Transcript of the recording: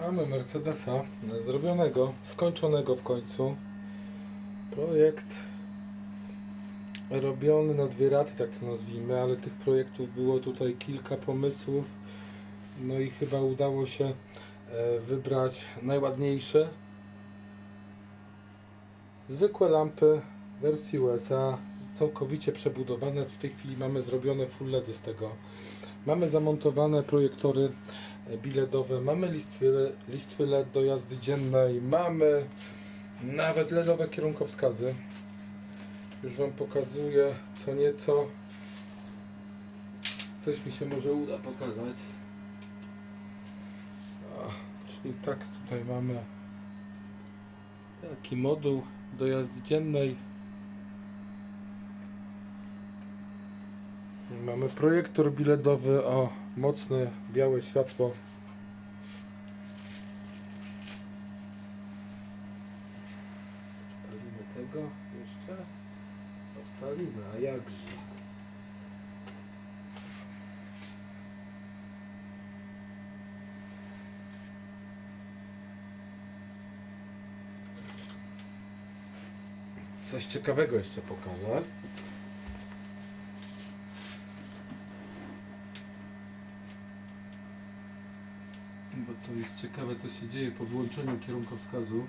Mamy Mercedesa zrobionego, skończonego w końcu. Projekt robiony na dwie raty, tak to nazwijmy, ale tych projektów było tutaj kilka pomysłów. No i chyba udało się e, wybrać najładniejsze. Zwykłe lampy wersji USA, całkowicie przebudowane. W tej chwili mamy zrobione full LEDy z tego. Mamy zamontowane projektory e, biledowe, mamy listwy, listwy LED do jazdy dziennej, mamy nawet LEDowe kierunkowskazy. Już Wam pokazuję co nieco. Coś mi się może uda pokazać. Czyli tak tutaj mamy taki moduł do jazdy dziennej. Mamy projektor biledowy o mocne białe światło. Odpalimy tego jeszcze. Odpalimy, a jakże. Coś ciekawego jeszcze pokażę. to jest ciekawe co się dzieje po wyłączeniu kierunkowskazu.